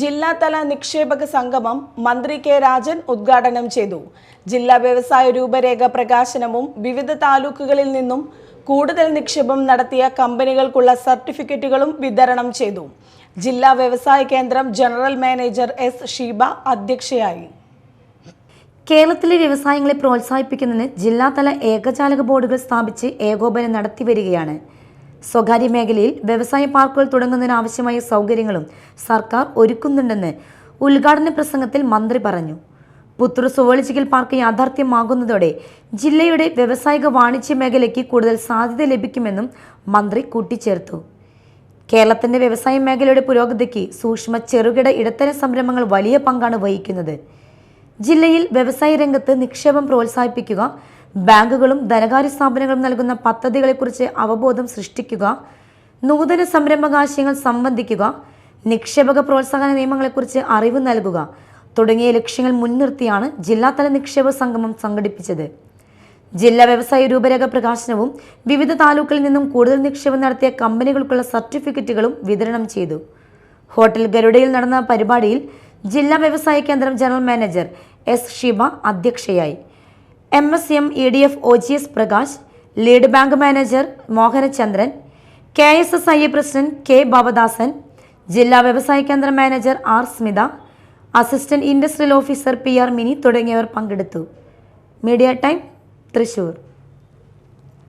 ജില്ലാതല നിക്ഷേപക സംഗമം മന്ത്രി കെ രാജൻ ഉദ്ഘാടനം ചെയ്തു. ജില്ലാ വ്യവസായ രൂപരേഖ പ്രകാശനവും വിവിധ താലൂക്കുകളിൽ നിന്നും കൂടുതൽ നിക്ഷേപം നടത്തിയ കമ്പനികൾക്കുള്ള സർട്ടിഫിക്കറ്റുകളും വിതരണം ചെയ്തു. ജില്ലാ വ്യവസായ കേന്ദ്രം ജനറൽ മാനേജർ എസ് ഷീബ അധ്യക്ഷയായി. കേരളത്തിലെ വ്യവസായങ്ങളെ പ്രോത്സാഹിപ്പിക്കുന്നതിന് ജില്ലാതല ഏകജാലക ബോർഡുകൾ സ്ഥാപിച്ച് ഏകോപനം നടത്തിവരികയാണ് സ്വകാര്യ മേഖലയിൽ വ്യവസായ പാർക്കുകൾ തുടങ്ങുന്നതിനാവശ്യമായ സൗകര്യങ്ങളും സർക്കാർ ഒരുക്കുന്നുണ്ടെന്ന് ഉദ്ഘാടന പ്രസംഗത്തിൽ മന്ത്രി പറഞ്ഞു. പുത്തൂർ സുവോളജിക്കൽ പാർക്ക് യാഥാർത്ഥ്യമാകുന്നതോടെ ജില്ലയുടെ വ്യവസായിക വാണിജ്യ മേഖലയ്ക്ക് കൂടുതൽ സാധ്യത ലഭിക്കുമെന്നും മന്ത്രി കൂട്ടിച്ചേർത്തു. കേരളത്തിന്റെ വ്യവസായ മേഖലയുടെ പുരോഗതിക്ക് സൂക്ഷ്മ ചെറുകിട ഇടത്തര സംരംഭങ്ങൾ വലിയ പങ്കാണ് വഹിക്കുന്നത്. ജില്ലയിൽ വ്യവസായ രംഗത്ത് നിക്ഷേപം പ്രോത്സാഹിപ്പിക്കുക ബാങ്കുകളും ധനകാര്യ സ്ഥാപനങ്ങളും നൽകുന്ന പദ്ധതികളെക്കുറിച്ച് അവബോധം സൃഷ്ടിക്കുക നൂതന സംരംഭകാശയങ്ങൾ സംബന്ധിക്കുക നിക്ഷേപക പ്രോത്സാഹന നിയമങ്ങളെക്കുറിച്ച് അറിവ് നൽകുക തുടങ്ങിയ ലക്ഷ്യങ്ങൾ മുൻനിർത്തിയാണ് ജില്ലാതല നിക്ഷേപ സംഗമം സംഘടിപ്പിച്ചത്. ജില്ലാ വ്യവസായ രൂപരേഖ പ്രകാശനവും വിവിധ താലൂക്കിൽ നിന്നും കൂടുതൽ നിക്ഷേപം നടത്തിയ കമ്പനികൾക്കുള്ള സർട്ടിഫിക്കറ്റുകളും വിതരണം ചെയ്തു. ഹോട്ടൽ ഗരുഡയിൽ നടന്ന പരിപാടിയിൽ ജില്ലാ വ്യവസായ കേന്ദ്രം ജനറൽ മാനേജർ എസ് ഷിബ അധ്യക്ഷയായി. M S M E D F O G S Prakash lead bank manager Mohanachandran K S S I president K Babadasan ജില്ലാ വ്യവസായ കേന്ദ്ര manager R Smitha assistant industrial officer P R Mini തുടങ്ങിയവർ പങ്കെടുത്തു. Media time Thrissur.